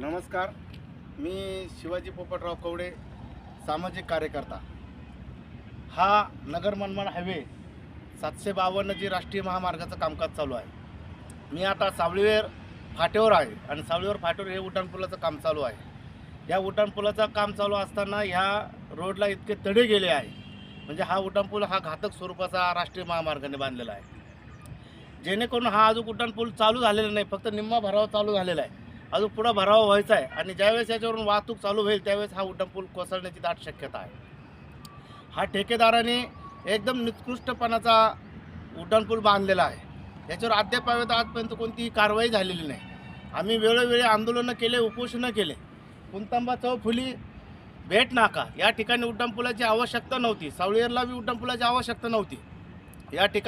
नमस्कार. मी शिवाजी पोपटराव कवडे सामाजिक कार्यकर्ता. हा नगर मनमाड हायवे सातशे बावन्न जी राष्ट्रीय महामार्गाचं कामकाज चालू आहे. मी आता सावळीवेर फाट्यावर आहे आणि सावळीवर फाट्यावर हे उड्डाणपुलाचं काम चालू आहे. या उड्डाणपुलाचं काम चालू असताना ह्या रोडला इतके तडे गेले आहे. म्हणजे हा उड्डाणपूल हा घातक स्वरूपाचा राष्ट्रीय महामार्गाने बांधलेला आहे. जेणेकरून हा अजून उड्डाणपूल चालू झालेला नाही फक्त निम्मा भराव चालू झालेला आहे. अजून पुढं भरावा व्हायचा आहे. आणि ज्यावेळेस याच्यावरून वाहतूक चालू होईल त्यावेळेस हा उड्डाणपूल कोसळण्याची दाट शक्यता आहे. हा ठेकेदाराने एकदम निकृष्टपणाचा उड्डाणपूल बांधलेला आहे. याच्यावर अद्याप आजपर्यंत कोणतीही कारवाई झालेली नाही. आम्ही वेळोवेळी आंदोलनं केले उपोषणं केले. कुंतंबा चौफुली भेट नाका या ठिकाणी उड्डाणपुलाची आवश्यकता नव्हती. सावळेरला बी उड्डाणपुलाची आवश्यकता नव्हती. या ठिकाणी